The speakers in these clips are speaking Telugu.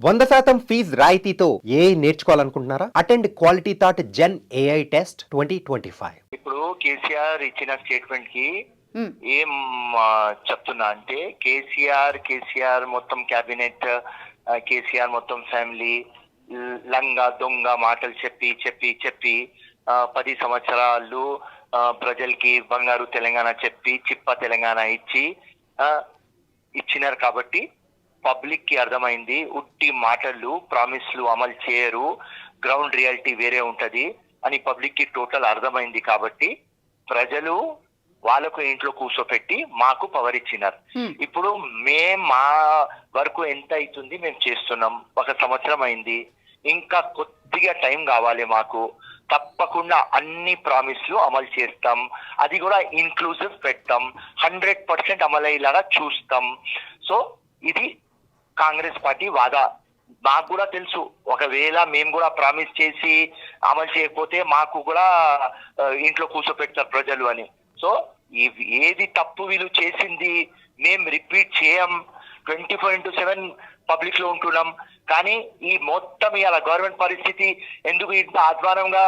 వంద శాతం ఫీజ్ రాయితీతో ఏ నేర్చుకోవాలనుకుంటున్నారా attend quality thought gen AI test twenty twenty five ఇప్పుడు కేసీఆర్ ఇచ్చిన స్టేట్మెంట్కి. ఏం చెప్తున్నా అంటే కేసీఆర్ కేసీఆర్ మొత్తం క్యాబినెట్ ఆ, కేసీఆర్ మొత్తం ఫ్యామిలీ లంగా దొంగ మాటలు చెప్పి చెప్పి చెప్పి పది సంవత్సరాలు ప్రజలకి బంగారు తెలంగాణ చెప్పి చిప్ప తెలంగాణ ఇచ్చి ఇచ్చినారు కాబట్టి పబ్లిక్కి అర్థమైంది ఉట్టి మాటలు ప్రామిస్లు అమలు చేయరు గ్రౌండ్ రియాలిటీ వేరే ఉంటది అని పబ్లిక్కి టోటల్ అర్థమైంది కాబట్టి ప్రజలు వాళ్ళకు ఇంట్లో కూర్చోపెట్టి మాకు పవర్ ఇచ్చినారు. ఇప్పుడు మేం మా వరకు ఎంత అవుతుంది మేము చేస్తున్నాం. ఒక సంవత్సరం అయింది. ఇంకా కొద్దిగా టైం కావాలి మాకు. తప్పకుండా అన్ని ప్రామిస్లు అమలు చేస్తాం. అది కూడా ఇన్క్లూజివ్ పెడతాం హండ్రెడ్ పర్సెంట్ అమలయ్యేలాగా చూస్తాం. సో ఇది కాంగ్రెస్ పార్టీ వాదా. మాకు కూడా తెలుసు. ఒకవేళ మేము కూడా ప్రామిస్ చేసి అమలు చేయకపోతే మాకు కూడా ఇంట్లో కూర్చోపెడతారు ప్రజలు అని. సో ఏది తప్పు వీళ్ళు చేసింది మేము రిపీట్ చేయం. ట్వంటీ ఫోర్ ఇంటూ సెవెన్ పబ్లిక్లో ఉంటున్నాం. కానీ ఈ మొత్తం ఇవాళ గవర్నమెంట్ పరిస్థితి ఎందుకు ఇంత అధ్వానంగా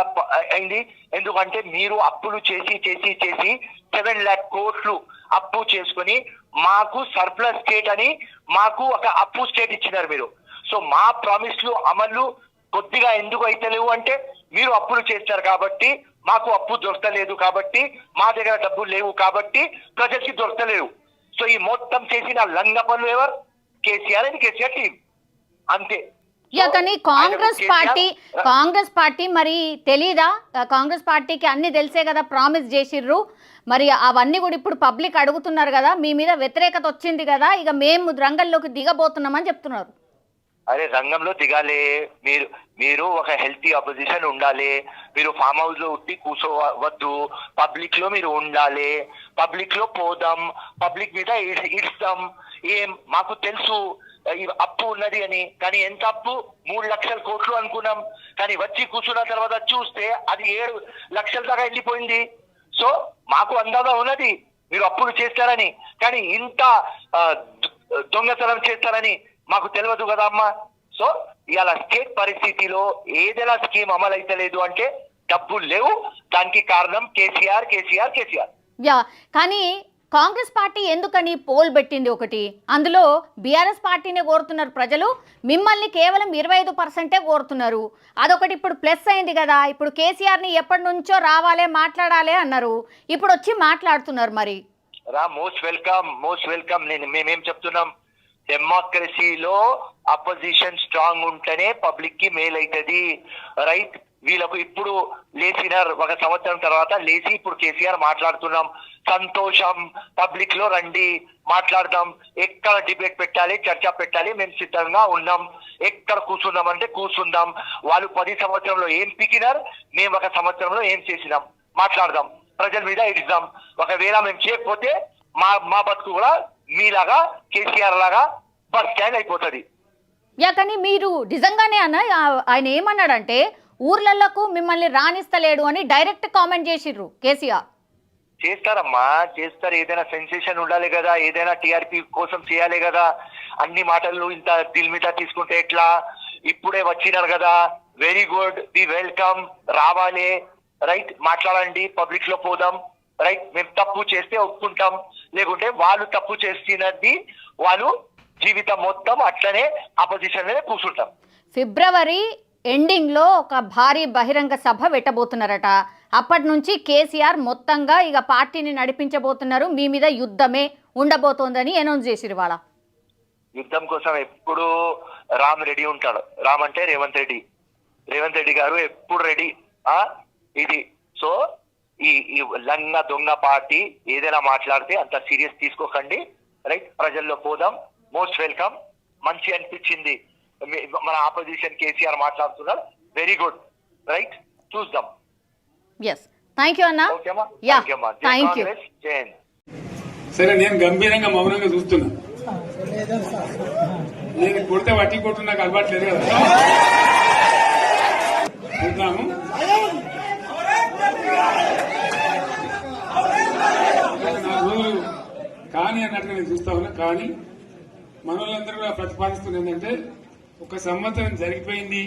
అయింది? ఎందుకంటే మీరు అప్పులు చేసి చేసి చేసి సెవెన్ ల్యాక్ కోట్లు అప్పు చేసుకుని మాకు సర్ప్లస్ స్టేట్ అని మాకు ఒక అప్పు స్టేట్ ఇచ్చినారు మీరు. సో మా ప్రామిస్లు అమలు కొద్దిగా ఎందుకు అయితలేవు అంటే మీరు అప్పులు చేస్తారు కాబట్టి మాకు అప్పు దొరకలేదు కాబట్టి మా దగ్గర డబ్బులు లేవు కాబట్టి ప్రజలకి దొరకలేవు సో ఈ మొత్తం చేసిన లంగ పనులు ఎవరు? కేసీఆర్ అని కేసీఆర్ టీం. అంతే. యా కానీ కాంగ్రెస్ పార్టీ కాంగ్రెస్ పార్టీ మరి తెలీదా? కాంగ్రెస్ పార్టీకి అన్ని తెలిసే కదా ప్రామిస్ చేసిర్రు. మరి అవన్నీ కూడా ఇప్పుడు పబ్లిక్ అడుగుతున్నారు కదా మీ మీద వ్యతిరేకత వచ్చింది కదా ఇక మేము రంగంలోకి దిగబోతున్నామని చెప్తున్నారు. అరే రంగంలో దిగాలి. మీరు మీరు ఒక హెల్తీ అపోజిషన్ ఉండాలి. మీరు ఫామ్ హౌస్లో ఉట్టి కూర్చోవద్దు పబ్లిక్లో మీరు ఉండాలి. పబ్లిక్లో పోదాం. పబ్లిక్ మీద ఇడుస్తాం ఏం మాకు తెలుసు అప్పు ఉన్నది అని. కానీ ఎంత అప్పు? మూడు లక్షల కోట్లు అనుకున్నాం. కానీ వచ్చి కూర్చున్న తర్వాత చూస్తే అది ఏడు లక్షల దాకా వెళ్ళిపోయింది. సో మాకు అందాగా ఉన్నది. మీరు అప్పులు చేస్తారని. కానీ ఇంత దొంగతనం చేస్తారని మాకు తెలియదు కదా అమ్మా. సో ఇవాళ స్టేట్ పరిస్థితిలో ఏదైనా స్కీమ్ అమలు అయితలేదు అంటే డబ్బులు లేవు. దానికి కారణం కేసీఆర్ కేసీఆర్ కేసీఆర్. యా కానీ కాంగ్రెస్ పార్టీ ఎందుకని పోల్ పెట్టింది ఒకటి? అందులో బీఆర్ఎస్ పార్టీనే కోరుతున్నారు ప్రజలు మిమ్మల్ని కేవలం ఇరవై ఐదు పర్సెంటే కోరుతున్నారు. అదొకటి ఇప్పుడు ప్లస్ అయింది కదా ఇప్పుడు కేసీఆర్ని ఎప్పటి నుంచో రావాలే మాట్లాడాలి అన్నారు. ఇప్పుడు వచ్చి మాట్లాడుతున్నారు మరి. రా మోస్ట్ వెల్కమ్ మోస్ట్ వెల్కమ్ నేను మేమేం చెప్తున్నాం? డెమోక్రసీలో అపోజిషన్ స్ట్రాంగ్ ఉంటేనే పబ్లిక్కి మేల్ అవుతుంది రైట్ వీళ్ళకు ఇప్పుడు లేచిన ఒక సంవత్సరం తర్వాత లేచి ఇప్పుడు కేసీఆర్ మాట్లాడుతున్నాం. సంతోషం పబ్లిక్లో రండి మాట్లాడదాం. ఎక్కడ డిబేట్ పెట్టాలి చర్చ పెట్టాలి మేము సిద్ధంగా ఉన్నాం. ఎక్కడ కూర్చుందాం అంటే కూర్చుందాం. వాళ్ళు పది సంవత్సరంలో ఏం పికినారు మేము ఒక సంవత్సరంలో ఏం చేసినాం? మాట్లాడదాం. ప్రజల మీద ఇద్దాం ఒకవేళ మేము చేయకపోతే మా మా బతుకు కూడా మీలాగా కేసీఆర్ లాగా బస్ స్టాండ్ అయిపోతుంది. యా కానీ మీరు నిజంగానే అన్న ఆయన ఏమన్నాడంటే ఊర్లలకు మిమ్మల్ని రాణిస్తలేడు అని డైరెక్ట్ కామెంట్ చేసిర్రు కేసీఆర్. చేస్తారమ్మా చేస్తారు. ఏదైనా సెన్సేషన్ ఉండాలి కదా ఏదైనా టిఆర్పి కోసం చేయాలి కదా. అన్ని మాటలు ఇంత దిల్ మీద తీసుకుంటే ఎట్లా? ఇప్పుడే వచ్చినారు కదా. వెరీ గుడ్ ది వెల్కమ్ రావాలి. రైట్ మాట్లాడండి. పబ్లిక్లో పోదాం. రైట్ మేము తప్పు చేస్తే ఒప్పుకుంటాం. లేకుంటే వాళ్ళు తప్పు చేస్తున్నది వాళ్ళు జీవితం మొత్తం అట్లనే అపోజిషన్లోనే కూర్చుంటాం. ఫిబ్రవరి ఎండింగ్లో ఒక భారీ బహిరంగ సభ పెట్టబోతున్నారట. అప్పటి నుంచి కేసీఆర్ మొత్తంగా ఇక పార్టీని నడిపించబోతున్నారు. మీ మీద యుద్ధమే ఉండబోతోందని అనౌన్స్ చేసిరు వాళ్ళ యుద్ధం కోసం ఎప్పుడు రామ్ రెడీ ఉంటాడు. రామ్ అంటే రేవంత్ రెడ్డి. రేవంత్ రెడ్డి గారు ఎప్పుడు రెడీ? ఆ? ఇది. సో ఈ ఈ లంగ దొంగ పార్టీ ఏదైనా మాట్లాడితే అంత సీరియస్ తీసుకోకండి. రైట్? ప్రజల్లో పోదాం. Most welcome. మంచి అనిపించింది. మన ఆపోజిషన్ కేసీఆర్ మాట్లాడుతున్నారు. వెరీ గుడ్ రైట్ చూద్దాం. ఎస్ థ్యాంక్ యూ అన్న. Yeah thank you. సరే నేను గంభీరంగా మౌనంగా చూస్తున్నా. నేను కొడితే వట్టి కొట్టు నాకు అలవాటు లేదు కదా. చూద్దాము. కానీ అన్నట్టుగా నేను చూస్తా ఉన్నా. కానీ మనోళ్ళందరూ కూడా ప్రతిపాదిస్తున్నది ఏంటంటే ఒక సంవత్సరం జరిగిపోయింది.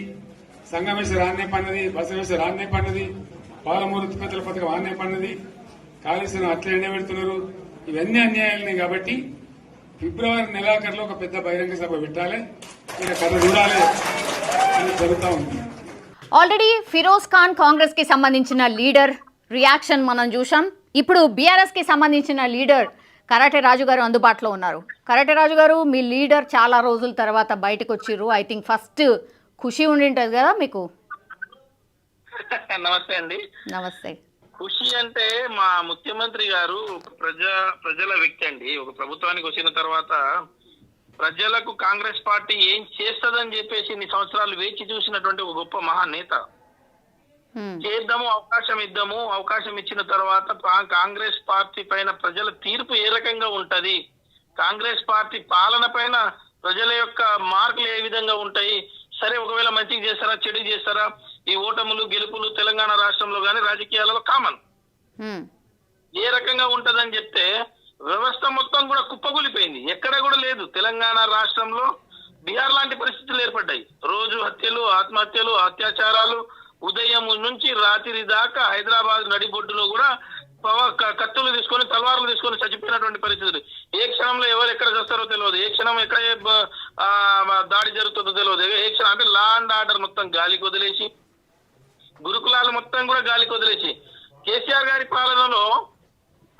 సంగమేశ్వర ఆన్నే పన్నది బసవేశ్వర ఆన్నే పన్నది పాలమూరు ఉత్పత్తుల పథకం ఆన్నే పన్నది కాళేశ్వరం అట్లనే పెడుతున్నారు ఇవన్నీ అన్యాయాలని కాబట్టి ఫిబ్రవరి నెలాఖరులో ఒక పెద్ద బహిరంగ సభ పెట్టాలి. ఇక్కడ కథ చూడాలి. అని జరుగుతా ఉంది ఆల్రెడీ ఫిరోజ్ ఖాన్ కాంగ్రెస్కి సంబంధించిన లీడర్ రియాక్షన్ మనం చూసాం ఇప్పుడు బీఆర్ఎస్కి సంబంధించిన లీడర్ కరాటే రాజు గారు అందుబాటులో ఉన్నారు. కరాటే రాజు గారు మీ లీడర్ చాలా రోజుల తర్వాత బయటకు వచ్చిర్రు. ఐ థింక్ ఫస్ట్ ఖుషి ఉండి ఉంటుంది కదా మీకు? నమస్తే అండి. నమస్తే. ఖుషి అంటే మా ముఖ్యమంత్రి గారు ప్రజా ప్రజల వ్యక్తి అండి. ఒక ప్రభుత్వానికి వచ్చిన తర్వాత ప్రజలకు కాంగ్రెస్ పార్టీ ఏం చేస్తదని చెప్పేసి ఇన్ని సంవత్సరాలు వేచి చూసినటువంటి ఒక గొప్ప మహానేత. చేద్దాము అవకాశం ఇద్దాము అవకాశం ఇచ్చిన తర్వాత కాంగ్రెస్ పార్టీ పైన ప్రజల తీర్పు ఏ రకంగా ఉంటది? కాంగ్రెస్ పార్టీ పాలన పైన ప్రజల యొక్క మార్కులు ఏ విధంగా ఉంటాయి? సరే ఒకవేళ మంచిగా చేస్తారా చెడు చేస్తారా? ఈ ఓటములు గెలుపులు తెలంగాణ రాష్ట్రంలో గానీ రాజకీయాలలో కామన్. ఏ రకంగా ఉంటదని చెప్తే వ్యవస్థ మొత్తం కూడా కుప్పకూలిపోయింది. ఎక్కడ కూడా లేదు. తెలంగాణ రాష్ట్రంలో బీహార్ లాంటి పరిస్థితులు ఏర్పడ్డాయి. రోజు హత్యలు ఆత్మహత్యలు అత్యాచారాలు ఉదయం నుంచి రాత్రి దాకా హైదరాబాద్ నడిబొడ్డులో కూడా పవ- క- కత్తులు తీసుకొని తలవార్లు తీసుకొని చచ్చిపోయినటువంటి పరిస్థితులు. ఏ క్షణంలో ఎవరు ఎక్కడ చేస్తారో తెలియదు. ఏ క్షణం ఎక్కడ ఏ బ- దాడి జరుగుతుందో తెలియదు. ఏ క్షణం అంటే లా అండ్ ఆర్డర్ మొత్తం గాలికి వదిలేసి గురుకులాలు మొత్తం కూడా గాలికి వదిలేసి. కేసీఆర్ గారి పాలనలో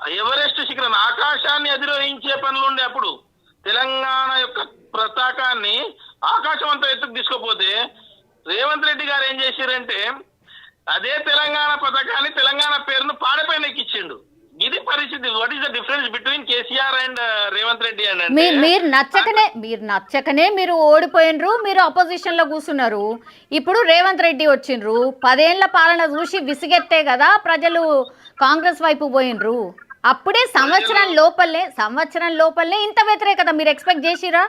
ఎవరెస్ట్ శిఖరం ఆకాశాన్ని అధిరోహించే పనులు ఉండే అప్పుడు తెలంగాణ యొక్క పతాకాన్ని ఆకాశం అంతా ఎత్తుకు తీసుకుపోతే రేవంత్ రెడ్డి గారు ఏం చేశారంటే అదే తెలంగాణ పథకాన్ని తెలంగాణ పేరును పాడపైన ఎక్కించిండు ఇది పరిస్థితి. What is the difference between KCR and Revanth Reddy and మీరు నచ్చకనే మీరు నచ్చకనే మీరు ఓడిపోయినరు మీరు అపోజిషన్లో కూర్చున్నారు. ఇప్పుడు రేవంత్ రెడ్డి వచ్చిండ్రు పదేళ్ళ పాలన చూసి విసిగెత్తే కదా ప్రజలు కాంగ్రెస్ వైపు పోయినరు. అప్పుడే సంవత్సరం లోపలే సంవత్సరం లోపలే ఇంత వ్యతిరేకత మీరు ఎక్స్పెక్ట్ చేసిరా?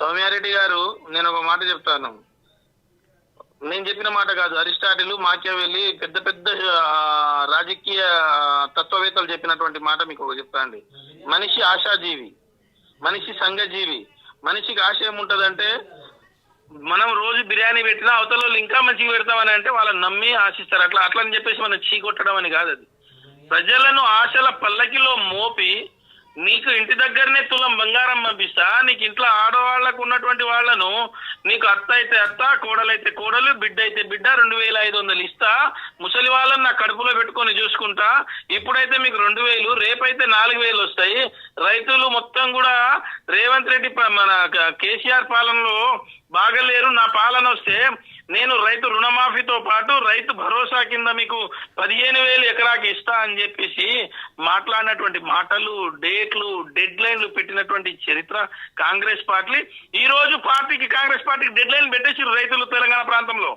సౌమ్యారెడ్డి గారు నేను ఒక మాట చెప్తాను. నేను చెప్పిన మాట కాదు. అరిస్టాటిల్ మాక్యావెల్లి పెద్ద పెద్ద రాజకీయ తత్వవేత్తలు చెప్పినటువంటి మాట మీకు ఒక చెప్తానండి మనిషి ఆశాజీవి మనిషి సంఘజీవి మనిషికి ఆశ ఉంటదంటే మనం రోజు బిర్యానీ పెట్టినా అవతల వాళ్ళు ఇంకా మంచిగా పెడతామని అంటే వాళ్ళని నమ్మి ఆశిస్తారు. అట్లా అట్లా అని చెప్పేసి మనం చీకొట్టడం అని కాదు అది. ప్రజలను ఆశల పల్లకిలో మోపి నీకు ఇంటి దగ్గరనే తులం బంగారం పంపిస్తా నీకు ఇంట్లో ఆడవాళ్ళకు ఉన్నటువంటి వాళ్ళను నీకు అత్త అయితే అత్త కోడలైతే కోడలు బిడ్డ అయితే బిడ్డ రెండు వేల ఐదు వందలు ఇస్తా. ముసలి వాళ్ళని నా కడుపులో పెట్టుకొని చూసుకుంటా. ఇప్పుడైతే మీకు రెండు వేలు రేపైతే నాలుగు వేలు వస్తాయి. రైతులు మొత్తం కూడా రేవంత్ రెడ్డి మన కేసీఆర్ పాలనలో బాగలేరు నా పాలన వస్తే నేను రైతు రుణమాఫీతో పాటు రైతు భరోసా కింద మీకు పదిహేను వేలు ఎకరాకి ఇస్తా అని చెప్పేసి మాట్లాడినటువంటి మాటలు డేట్లు డెడ్ లైన్లు పెట్టినటువంటి చరిత్ర కాంగ్రెస్ పార్టీ. ఈ రోజు పార్టీకి కాంగ్రెస్ పార్టీకి డెడ్ లైన్ పెట్టేసి రైతులు తెలంగాణ ప్రాంతంలో.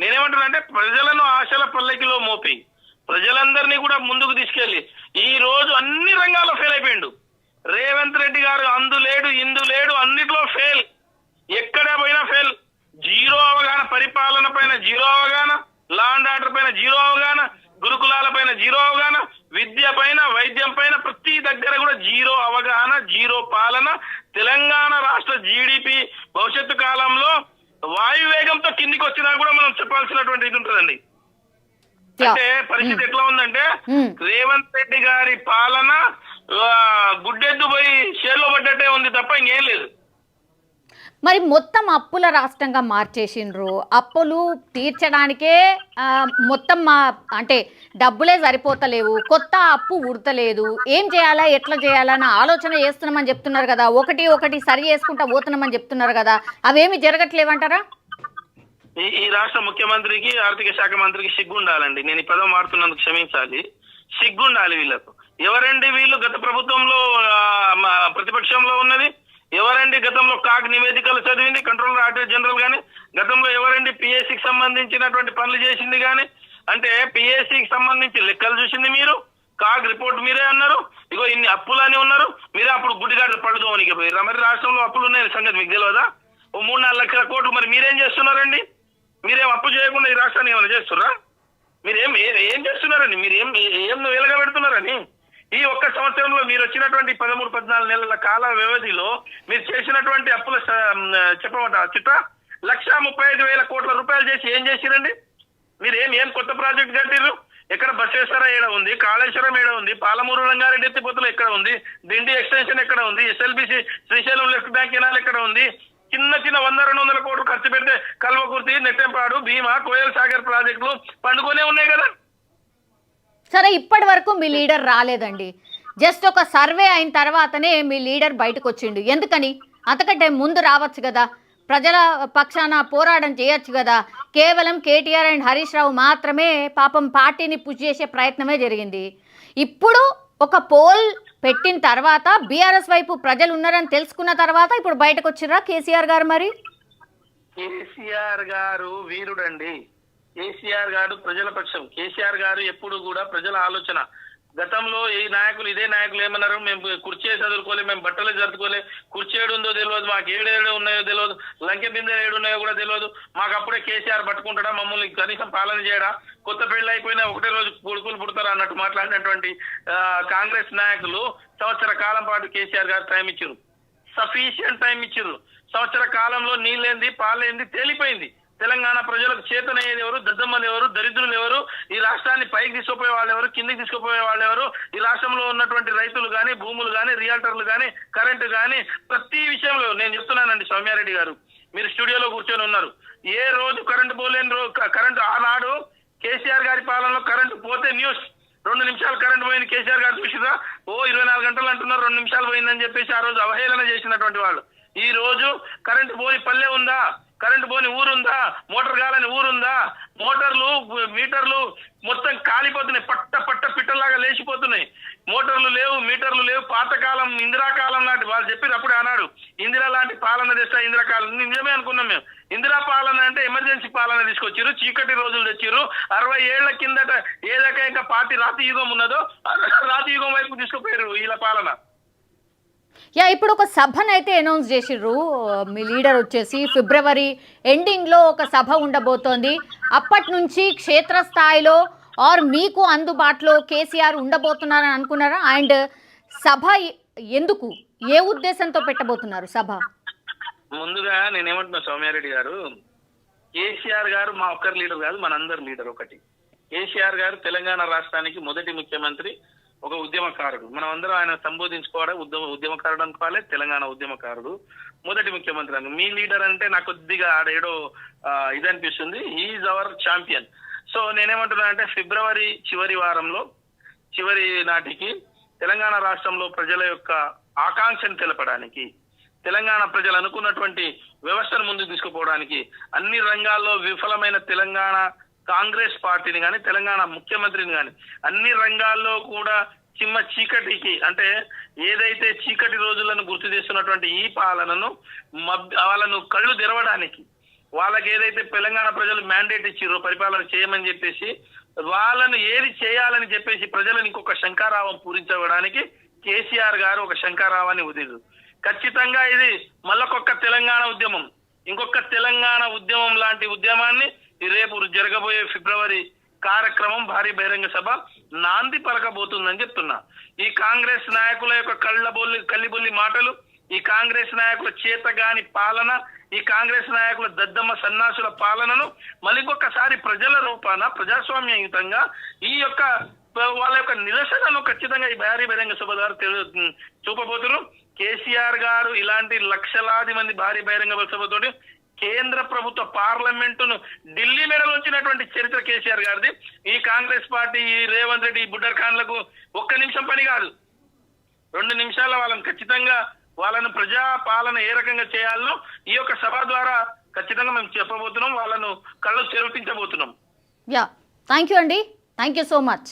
నేనేమంటున్నానంటే ప్రజలను ఆశల పల్లకిలో మోపి ప్రజలందరినీ కూడా ముందుకు తీసుకెళ్ళి ఈ రోజు అన్ని రంగాల్లో ఫెయిల్ అయిపోయిండు. రేవంత్ రెడ్డి గారు అందు లేడు ఇందు లేడు అన్నిట్లో ఫెయిల్ ఎక్కడ పోయినా ఫెయిల్ జీరో అవగాహన పరిపాలన పైన జీరో అవగాహన లా అండ్ ఆర్డర్ పైన జీరో అవగాహన గురుకులాల పైన జీరో అవగాహన విద్య పైన వైద్యం పైన ప్రతి దగ్గర కూడా జీరో అవగాహన జీరో పాలన తెలంగాణ రాష్ట్ర జీడిపి భవిష్యత్తు కాలంలో వాయువేగంతో కిందికి వచ్చినా కూడా మనం చెప్పాల్సినటువంటి ఇది ఉంటుందండి. అంటే పరిస్థితి ఎట్లా ఉందంటే. రేవంత్ రెడ్డి గారి పాలన గుడ్డెద్దు పోయి షేర్లో పడ్డట్టే ఉంది తప్ప ఇంకేం లేదు మరి మొత్తం అప్పుల రాష్ట్రంగా మార్చేసిండ్రు. అప్పులు తీర్చడానికే మొత్తం మా అంటే డబ్బులే సరిపోతలేవు. కొత్త అప్పు ఉడతలేదు. ఏం చేయాలా ఎట్లా చేయాలా అన్న ఆలోచన చేస్తున్నామని చెప్తున్నారు కదా. ఒకటి ఒకటి సరి చేసుకుంటా పోతున్నామని చెప్తున్నారు కదా. అవేమి జరగట్లేవంటారా? ఈ రాష్ట్ర ముఖ్యమంత్రికి ఆర్థిక శాఖ మంత్రికి సిగ్గుండాలండి నేను ఈ పదం మారుతున్నందుకు క్షమించాలి. సిగ్గుండాలి వీళ్ళకు. ఎవరండి వీళ్ళు గత ప్రభుత్వంలో మా ప్రతిపక్షంలో ఉన్నది? ఎవరండి గతంలో కాగ్ నివేదికలు చదివింది? కంట్రోలర్ ఆడిటర్ జనరల్ గాని గతంలో ఎవరండి పిఎస్సికి సంబంధించినటువంటి పనులు చేసింది గాని? అంటే పిఎస్సికి సంబంధించి లెక్కలు చూసింది మీరు? కాగ్ రిపోర్ట్ మీరే అన్నారు? ఇగో ఇన్ని అప్పులు అని ఉన్నారు? మీరే అప్పుడు గుడ్డిగాడు పడుదోనికి పోయారు మరి రాష్ట్రంలో అప్పులు ఉన్నాయి? సంగతి మీకు తెలియదా ఓ మూడు నాలుగు లక్షల కోట్లు మరి మీరేం చేస్తున్నారండి? మీరేం అప్పు చేయకుండా ఈ రాష్ట్రాన్ని ఏమైనా చేస్తున్నారా? మీరేం ఏం చేస్తున్నారండి? మీరు ఏం ఏం వెలగా పెడుతున్నారని ఈ ఒక్క సంవత్సరంలో మీరు వచ్చినటువంటి పదమూడు పద్నాలుగు నెలల కాల వ్యవధిలో మీరు చేసినటువంటి అప్పుల స- చెప్పమంటారా చిట్ట లక్ష ముప్పై ఐదు వేల కోట్ల రూపాయలు చేసి ఏం చేసిరండి? మీరు ఏం ఏం కొత్త ప్రాజెక్ట్ కట్టిర్రు? ఎక్కడ బసవేశ్వర ఏడ ఉంది కాళేశ్వరం ఏడ ఉంది పాలమూరు రంగారెడ్డి ఎత్తిపోతులు ఎక్కడ ఉంది దిండి ఎక్స్టెన్షన్ ఎక్కడ ఉంది SLBC Srisailam left bank canal ఎక్కడ ఉంది? చిన్న చిన్న వంద రెండు వందల కోట్లు ఖర్చు పెడితే కల్వకుర్తి నెట్టెంపాడు భీమా కోయల్ సాగర్ ప్రాజెక్టులు పండుకొనే ఉన్నాయి కదా? సరే ఇప్పటి వరకు మీ లీడర్ రాలేదండి. జస్ట్ ఒక సర్వే అయిన తర్వాతనే మీ లీడర్ బయటకు వచ్చిండు ఎందుకని? అంతకంటే ముందు రావచ్చు కదా. ప్రజల పక్షాన పోరాటం చేయొచ్చు కదా. కేవలం కేటీఆర్ అండ్ హరీష్ రావు మాత్రమే పాపం పార్టీని పుష్ చేసే ప్రయత్నమే జరిగింది. ఇప్పుడు ఒక పోల్ పెట్టిన తర్వాత బీఆర్ఎస్ వైపు ప్రజలు ఉన్నారని తెలుసుకున్న తర్వాత ఇప్పుడు బయటకు వచ్చిర్రా కేసీఆర్ గారు మరి? కేసీఆర్ గారు వీరుడండి. కేసీఆర్ గారు ప్రజల పక్షం. కేసీఆర్ గారు ఎప్పుడు కూడా ప్రజల ఆలోచన. గతంలో ఈ నాయకులు ఇదే నాయకులు ఏమన్నారు? మేము కుర్చీ చదువుకోలే మేము బట్టలు జరుపుకోలే కుర్చీ ఏడు ఉందో తెలియదు మాకు ఏడు ఏడు ఉన్నాయో తెలియదు లంకె బిందెలు ఏడు ఉన్నాయో కూడా తెలియదు. మాకు అప్పుడే కేసీఆర్ పట్టుకుంటాడా? మమ్మల్ని కనీసం పాలన చేయడా? కొత్త పెళ్ళి అయిపోయినా ఒకటే రోజు కొడుకులు పుడతారా అన్నట్టు మాట్లాడినటువంటి కాంగ్రెస్ నాయకులు సంవత్సర కాలం పాటు కేసీఆర్ గారు టైం ఇచ్చారు. సఫిషియంట్ టైం ఇచ్చారు. సంవత్సర కాలంలో నీళ్ళేంది పాలేంది తేలిపోయింది. తెలంగాణ ప్రజలకు చేతనయ్యేది ఎవరు దద్దమ్మలు ఎవరు దరిద్రులు ఎవరు ఈ రాష్ట్రాన్ని పైకి తీసుకుపోయే వాళ్ళు ఎవరు కిందికి తీసుకుపోయే వాళ్ళు ఎవరు ఈ రాష్ట్రంలో ఉన్నటువంటి రైతులు కానీ భూములు కానీ రియాల్టర్లు కానీ కరెంటు కానీ ప్రతి విషయంలో నేను చెప్తున్నానండి సౌమ్యారెడ్డి గారు. మీరు స్టూడియోలో కూర్చొని ఉన్నారు. ఏ రోజు కరెంటు పోలేని రోజు కరెంటు ఆనాడు కేసీఆర్ గారి పాలనలో కరెంటు పోతే న్యూస్. రెండు నిమిషాలు కరెంట్ పోయింది కేసీఆర్ గారు చూసిరా ఓ ఇరవై నాలుగు గంటలు అంటున్నారు రెండు నిమిషాలు పోయిందని చెప్పేసి ఆ రోజు అవహేళన చేసినటువంటి వాళ్ళు. ఈ రోజు కరెంటు పోని పల్లె ఉందా? కరెంటు పోని ఊరుందా? మోటార్ కాలని ఊరుందా? మోటార్లు మీటర్లు మొత్తం కాలిపోతున్నాయి. పట్ట పట్ట పిట్టలాగా లేచిపోతున్నాయి. మోటార్లు లేవు మీటర్లు లేవు. పాతకాలం ఇందిరాకాలం లాంటి వాళ్ళు చెప్పారు అప్పుడే అన్నాడు ఇందిరా లాంటి పాలన తెస్తా ఇందిరాకాలం నిజమే అనుకున్నాం మేము. ఇందిరా పాలన అంటే ఎమర్జెన్సీ పాలన తీసుకొచ్చారు చీకటి రోజులు తెచ్చారు అరవై ఏళ్ళ కిందట ఏదైనా ఇంకా పార్టీ రాతి యుగం ఉన్నదో రాతి యుగం వైపు తీసుకుపోయారు వీళ్ళ పాలన. యా ఇప్పుడు ఒక సభను అయితే అనౌన్స్ చేసిర్రు. మీ లీడర్ వచ్చేసి ఫిబ్రవరి ఎండింగ్లో ఒక సభ ఉండబోతోంది. అప్పటి నుంచి క్షేత్రస్థాయిలో ఆర్ మీకు అందుబాటులో కేసీఆర్ ఉండబోతున్నారని అనుకున్నారా? అండ్ సభ ఎందుకు? ఏ ఉద్దేశంతో పెట్టబోతున్నారు సభ? ముందుగా నేనేమంటున్నా సౌమ్యారెడ్డి గారు కేసీఆర్ గారు మా ఒక్కరి లీడర్ కాదు మనందరి లీడర్ ఒకటి. కేసీఆర్ గారు తెలంగాణ రాష్ట్రానికి మొదటి ముఖ్యమంత్రి ఒక ఉద్యమకారుడు. మనం అందరం ఆయన సంబోధించుకోవడం ఉద్యమ ఉద్యమకారుడు అనుకోవాలి? తెలంగాణ ఉద్యమకారుడు. మొదటి ముఖ్యమంత్రి అని మీ లీడర్ అంటే నాకు కొద్దిగా ఆడేడో ఆ, ఇది అనిపిస్తుంది. ఈజ్ అవర్ ఛాంపియన్ సో నేనేమంటున్నా అంటే ఫిబ్రవరి చివరి వారంలో చివరి నాటికి తెలంగాణ రాష్ట్రంలో ప్రజల యొక్క ఆకాంక్షను తెలపడానికి తెలంగాణ ప్రజలు అనుకున్నటువంటి వ్యవస్థను ముందుకు తీసుకుపోవడానికి అన్ని రంగాల్లో విఫలమైన తెలంగాణ కాంగ్రెస్ పార్టీని కానీ తెలంగాణ ముఖ్యమంత్రిని కానీ అన్ని రంగాల్లో కూడా చిమ్మ చీకటికి అంటే ఏదైతే చీకటి రోజులను గుర్తు చేస్తున్నటువంటి ఈ పాలనను మబ్- వాళ్ళను కళ్ళు తెరవడానికి వాళ్ళకి ఏదైతే తెలంగాణ ప్రజలు మ్యాండేట్ ఇచ్చిర్రో పరిపాలన చేయమని చెప్పేసి వాళ్ళను ఏది చేయాలని చెప్పేసి ప్రజలను ఇంకొక శంకారావం పూరించడానికి కేసీఆర్ గారు ఒక శంకారావాన్ని ఉదిరు ఖచ్చితంగా ఇది మళ్ళొకొక్క తెలంగాణ ఉద్యమం. ఇంకొక తెలంగాణ ఉద్యమం లాంటి ఉద్యమాన్ని రేపు జరగబోయే ఫిబ్రవరి కార్యక్రమం భారీ బహిరంగ సభ నాంది పలకబోతుందని చెప్తున్నా. ఈ కాంగ్రెస్ నాయకుల యొక్క కళ్ళబొల్లి కల్లిబొల్లి మాటలు ఈ కాంగ్రెస్ నాయకుల చేతగాని పాలన ఈ కాంగ్రెస్ నాయకుల దద్దమ్మ సన్నాసుల పాలనను మళ్ళీకొకసారి ప్రజల రూపాన ప్రజాస్వామ్యయుతంగా ఈ యొక్క వాళ్ళ యొక్క నిరసనను ఖచ్చితంగా ఈ భారీ బహిరంగ సభ ద్వారా తెలు- చూపబోతున్నారు. కేసీఆర్ గారు ఇలాంటి లక్షలాది మంది భారీ బహిరంగ సభతోటి కేంద్ర ప్రభుత్వ పార్లమెంటును ఢిల్లీ మెడలు వచ్చినటువంటి చరిత్ర కేసీఆర్ గారిది. ఈ కాంగ్రెస్ పార్టీ ఈ రేవంత్ రెడ్డి ఈ బుడ్డర్ ఖాన్లకు ఒక్క నిమిషం పని కాదు. రెండు నిమిషాల వాళ్ళని ఖచ్చితంగా వాళ్ళను ప్రజా పాలన ఏ రకంగా చేయాలనో ఈ యొక్క సభ ద్వారా ఖచ్చితంగా మేము చెప్పబోతున్నాం. వాళ్ళను కళ్ళు తెరపించబోతున్నాం. యా థ్యాంక్ యూ అండి. Thank you so much.